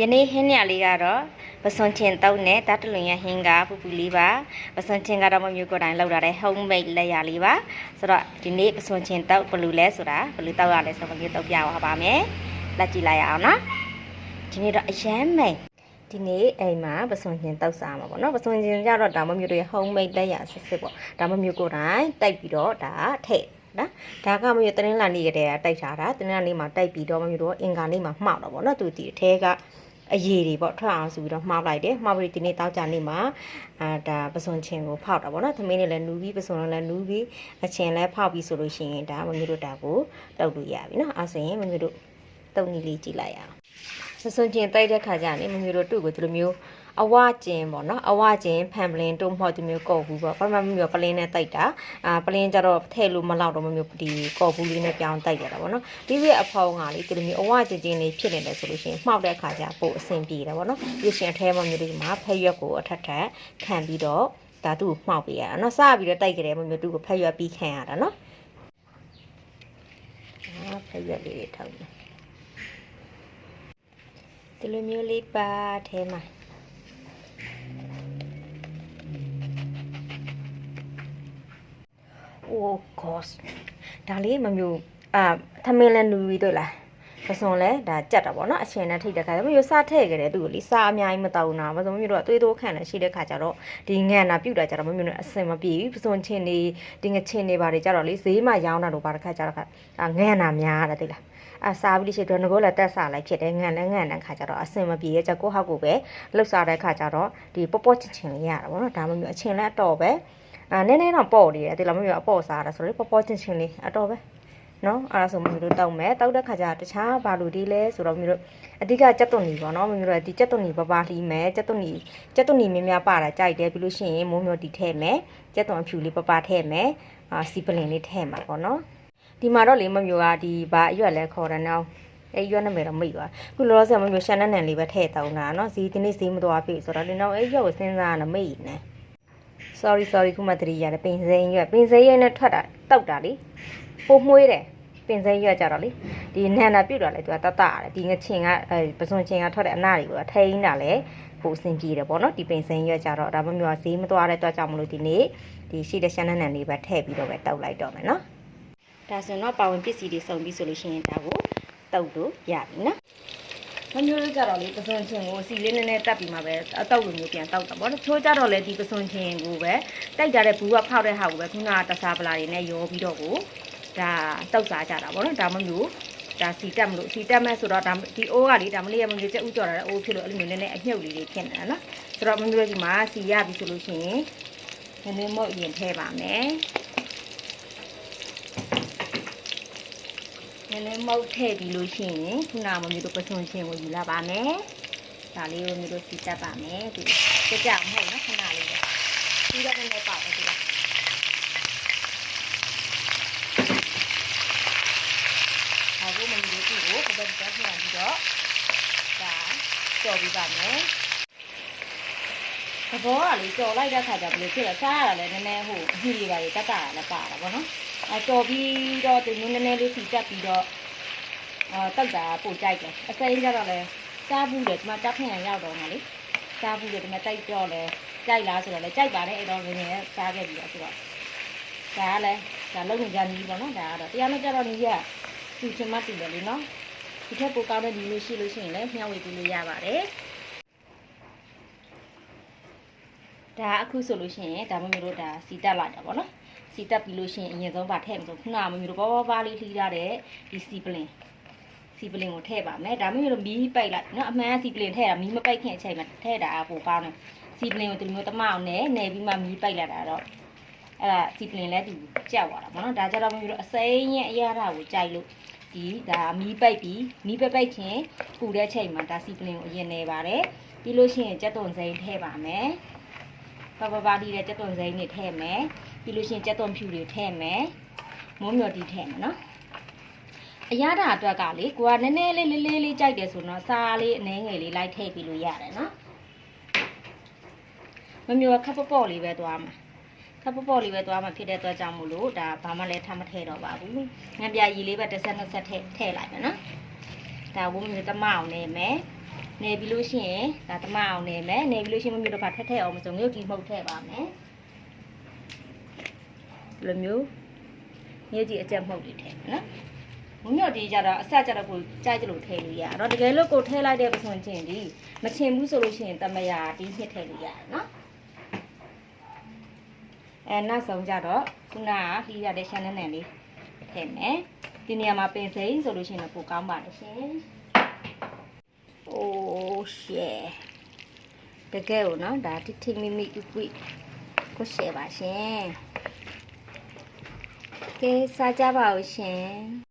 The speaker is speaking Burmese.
ယနေ့ဟင်းညလေးကတော့ပစွန်ချင်တုံးနဲ့တတ်တလွင်ရဟင်းကပူပူလေးပါပစွန်ချင်ကတော့မမျိုးကိုယ်တိုင်လောက်တာတဲ့ homemade လက်ရလေးပါဆိုတော့ဒီနေ့ပစွန်ချင်တုံးဘယ်လိုလဲဆိုတာဘယ်လိုတောက်ရလဲဆိုတော့မမျိုးတောက်ပြပါပါမယ်လက်ကြည့်လိုက်ရအောင်နော်ဒီနေ့တော့အရမ်းမိန်ဒီနေ့အိမ်မှာပစွန်ချင်တောက်စားမှာပေါ့နော်ပစွန်ချင်ကြတော့ဒါမမျိုးတွေ homemade လက်ရစစ်စစ်ပေါ့ဒါမမျိုးကိုယ်တိုင်တိုက်ပြီးတော့ဒါထည့်နော်ဒါကမမျိုးတင်းလာနေကြတဲ့တိုက်ထားတာတင်းလာနေမှာတိုက်ပြီးတော့မမျိုးတို့အင်္ဂါနေ့မှာမှောက်တော့ပေါ့နော်သူဒီအထဲက အရေးတွေပေါ့ထွက်အောင်ဆိုပြီးတော့မှောက်လိုက်တယ်မှောက်ပြီးဒီနေ့တောက်ကြနေ့မှာအာဒါပစွန်ချင်ကိုဖောက်တာပေါ့နော်သမင်းနဲ့လည်းနူးပြီးပစွန်နဲ့လည်းနူးပြီးအချင်လည်းဖောက်ပြီးဆိုလို့ရှိရင်ဒါမမျိုးတို့ဒါကိုတောက်လို့ရပြီနော်အဲဆိုရင်မမျိုးတို့တုံနည်းလေးကြည့်လိုက်ရအောင်ပစွန်ချင်တိုက်တဲ့ခါကျရင်မမျိုးတို့သူ့ကိုဒီလိုမျိုး အဝကျင်ပေါ့နော်အဝကျင်ဖန်ပလင်တုံးမော့ဒီမျိုးကော့ဘူးပေါ့ပထမမျိုးပလင်းနဲ့တိုက်တာအာပလင်းကြတော့ထဲ့လို့မလောက်တော့မမျိုးဒီကော့ဘူးလေးနဲ့ပြောင်းတိုက်ရတာပေါ့နော်ဒီပြအဖောင်းကလေဒီလိုမျိုးအဝကျင်ကျင်လေးဖြစ်နေတယ်ဆိုလို့ရှိရင်မှောက်တဲ့အခါကျပို့အဆင်ပြေတယ်ပေါ့နော်ပြရှင်အထဲမှာမျိုးလေးမှာဖက်ရွက်ကိုအထက်ထက်ခံပြီးတော့ဒါသူ့ကိုမှောက်ပေးရတာနော်စပြီးတော့တိုက်ကြတယ်မမျိုးသူ့ကိုဖက်ရွက်ပြီးခံရတာနော်အာဖက်ရွက်လေးတွေထောက်တယ်ဒီလိုမျိုးလေးပါထဲမှာ oh gosh ဒါလေးမမျိုးအာသမင်းလဲနူရီတို့လားပစုံလဲဒါကြက်တာပေါ့နော်အချင်းနဲ့ထိတ်တဲ့ခါကျမမျိုးစားထည့်ကြတယ်သူ့ကိုလေစားအများကြီးမတောင်းတာပစုံမမျိုးတော့သွေးတိုးခန့်နေရှိတဲ့ခါကျတော့ဒီငံနာပြုတ်တာကျတော့မမျိုးနဲ့အစင်မပြေဘူးပစုံချင်းနေဒီငချင်းနေပါတယ်ကျတော့လေဈေးမှာရောင်းတာလို့ပါတစ်ခါကျတော့ခါအာငံနာများတယ်သိလားအစားပြီးရှိတော့ငကိုလည်းတက်စားလိုက်ဖြစ်တယ်ငံလည်းငံတဲ့ခါကျတော့အစင်မပြေရဲ့ကျကိုဟောက်ကိုပဲလှုပ်စားတဲ့ခါကျတော့ဒီပေါ့ပေါ့ချင်းချင်းလေးရတာပေါ့နော်ဒါမှမမျိုးအချင်းလည်းအတော်ပဲ အာနည်းနည်းတော့ပေါ့နေတယ်ဒီလိုမျိုးအပေါ့စားတာဆိုတော့ပေါ့ပေါ့ချင်းချင်းလေးအတော်ပဲနော်အဲ့ဒါဆိုမျိုးတို့တောက်မယ်တောက်တဲ့ခါကျတခြားဘာလို့ဒီလဲဆိုတော့မျိုးတို့အဓိကကြက်သွန်နီပေါ့နော်မျိုးတို့ဒီကြက်သွန်နီပပလီမယ်ကြက်သွန်နီကြက်သွန်နီများများပါတာကြိုက်တယ်ပြီးလို့ရှိရင်မိုးမျိုးတီထဲမယ်ကြက်သွန်ဖြူလေးပပထဲမယ်အာစီပလင်လေးထဲမှာပေါ့နော်ဒီမှာတော့လေမမျိုးကဒီဘာအရွက်လဲခေါ်တယ်နော်အဲ့ရွက်နာမည်တော့မိသွားခုလောလောဆယ်မမျိုးရှန်နန်နန်လေးပဲထည့်တောင်းတာနော်ဈေးဒီနေ့ဈေးမသွားပြီဆိုတော့ဒီနောက်အဲ့ရွက်ကိုစဉ်းစားရနေမိနေ sorry sorry ခုမှတတိရတယ်ပင်စိမ်းရွက်ပင်စိမ်းရွက်နဲ့ထွက်တာတောက်တာလေပိုမွှေးတယ်ပင်စိမ်းရွက်ကြတော့လေဒီနန်နာပြုတ်တာလေသူကတတ်တာတယ်ဒီငချင်ကအဲပစွန်ချင်ကထွက်တဲ့အနာတွေကိုထိန်းတာလေပိုအဆင်ပြေတယ်ပေါ့နော်ဒီပင်စိမ်းရွက်ကြတော့ဒါမှမဟုတ်ဈေးမသွားတဲ့တော့ကြောင့်မလို့ဒီနေ့ဒီရှိတဲ့ရှမ်းနန်နန်လေးပဲထည့်ပြီးတော့ပဲတောက်လိုက်တော့မယ်နော်ဒါဆိုတော့ပါဝင်ပစ္စည်းတွေစုံပြီးဆိုလို့ရှိရင်ဒါကိုတောက်လို့ရပြီနော် မမျိုးလေးကြတော့လေပစွန်ချင်းကိုစီလေးနည်းနည်းတက်ပြီးမှပဲအတောက်လိုမျိုးပြန်တောက်တာပေါ့နော်ချိုးကြတော့လေဒီပစွန်ချင်းကိုပဲတိုက်ကြတဲ့ဘူးကဖောက်တဲ့ဟာကိုပဲခုနကတစားပလာတွေနဲ့ရောပြီးတော့ကိုဒါတောက်စားကြတာပေါ့နော်ဒါမှမျိုးဒါစီတက်မလို့စီတက်မဲ့ဆိုတော့ဒါဒီအိုးကလေဒါမလေးရမမျိုးချက်ဥကြော်တာအိုးဖြစ်လို့အဲ့လိုမျိုးနည်းနည်းအမြုပ်လေးတွေဖြစ်နေတာနော်ဆိုတော့မမျိုးလေးဒီမှာစီရပြီဆိုလို့ရှိရင်နည်းနည်းမော့ရင်ထဲပါမယ် နည်းနည်းမုတ်ထည့်ပြီးလို့ရှိရင်ခုနကမမျိုးတို့ပစွန်ချင်းကိုယူလာပါမယ်ဒါလေးကိုမျိုးတို့စီတက်ပါမယ်ဒီကြကြမဟုတ်နော်ခဏလေးပဲပြီးတော့နည်းနည်းပေါက်ပဲဒီလားဒါကိုမမျိုးတို့ကိုဘယ်ဘက်ပြန်ပြီးတော့ဒါကြော်ပြီးပါမယ်သဘောကလေကြော်လိုက်တဲ့ခါကျဘယ်လိုဖြစ်လဲစားရတာလည်းနည်းနည်းဟိုအညစ်တွေပါလေတက်တာလည်းပါတာဗောနော် အဲကြော်ပြီးတော့ဒီနည်းနည်းလေးစီတက်ပြီးတော့အာတက်တာပို့ကြိုက်တယ်အစိမ်းကြတော့လဲစားဘူးလေဒီမှာတက်ဖင်ရရောက်တော့မှာလေစားဘူးလေဒီမှာတိုက်တော့လဲကြိုက်လားဆိုတော့လဲကြိုက်ပါတယ်အဲ့တော့ငငယ်စားခဲ့ပြီးတော့ဆိုတော့ဒါကလည်းဒါလုံးဝင်ကြနီးပေါ့နော်ဒါကတော့တရားနဲ့ကြတော့နီးရသူချင်မှတည်တယ်လေနော်ဒီထက်ပိုကောင်းတဲ့ဒီလိုရှိလို့ရှိရင်လည်းမျှဝေပေးလို့ရပါတယ်ဒါအခုဆိုလို့ရှိရင်ဒါမမျိုးတို့ဒါစီတက်လိုက်တာပေါ့နော် စီတက်ပြီးလို့ရှိရင်အရင်ဆုံးဗာထည့်မှာဆိုခုနကမမျိုးတို့ဘောဘောပါလေးလှီးထားတဲ့ဒီစီပလင်စီပလင်ကိုထည့်ပါမယ်ဒါမမျိုးတို့မီးပိုက်လိုက်နော်အမှန်ကစီပလင်ထည့်တာမီးမပိုက်ခင်အချိန်မှာထည့်တာပိုကောင်းတယ်စီပလင်ကိုဒီမျိုးတမအောင်နဲ့နယ်ပြီးမှမီးပိုက်လိုက်တာတော့အဲ့ဒါစီပလင်လဲသူကြောက်သွားတာပေါ့နော်ဒါကြတော့မမျိုးတို့အစိမ်းရဲ့အရာတာကိုကြိုက်လို့ဒီဒါမီးပိုက်ပြီးမီးပိုက်ပိုက်ချင်းပူတဲ့ချိန်မှာဒါစီပလင်ကိုအရင်နေပါတယ်ပြီးလို့ရှိရင်ကြက်သွန်စိမ်းထည့်ပါမယ်ပပပါတီတဲ့ကြက်သွန်စိမ်းတွေထည့်မယ် ပြီးလို့ရှိရင်ကြက်သွန်ဖြူတွေထည့်မယ်မိုးမျော်တီထည့်မယ်နော်အရသာအတွက်ကလေကိုကနည်းနည်းလေးလေးလေးလေးကြိုက်တယ်ဆိုတော့စားလေးအနှဲငယ်လေးလိုက်ထည့်ပြီးလို့ရတယ်နော်မမျိုးကခပ်ပေါ့ပေါ့လေးပဲသွားမှာခပ်ပေါ့ပေါ့လေးပဲသွားမှာဖြစ်တဲ့အတွက်ကြောင့်မို့လို့ဒါဘာမှလည်းထပ်မထည့်တော့ပါဘူးငံပြာရည်လေးပဲတစ်ဆက်နှစ်ဆက်ထည့်ထည့်လိုက်မယ်နော်ဒါဝုံမျိုးတမအောင်နေမယ်နေပြီးလို့ရှိရင်ဒါတမအောင်နေမယ်နေပြီးလို့ရှိရင်မမျိုးတော့ကထက်ထက်အောင်မစုံမြို့ကြီးမှုတ်ထည့်ပါမယ် ဒီလိုမျိုးမြေကြီးအကြက်မှုတ်တွေထည့်နော်မညော့ဒီကြတော့အဆက်ကြတော့ကိုကြိုက်ကြလို့ထည့်လို့ရတော့တကယ်လို့ကိုထည့်လိုက်တဲ့ပစွန်ချင်းဒီမချင်ဘူးဆိုလို့ရှိရင်တမယာဒီနှစ်ထည့်လို့ရတယ်နော်အဲနောက်ဆုံးကြတော့ခုနကလှီးရတဲ့ရှမ်းနန်းနံလေးထည့်မယ်ဒီနေရာမှာပင်စိမ်းဆိုလို့ရှိရင်ပိုကောင်းပါလေရှင်အိုးရှေတကယ်ကိုနော်ဒါတိတိမိမိကွိကိုရှေပါရှင် ကဲစားကြပါဦးရှင်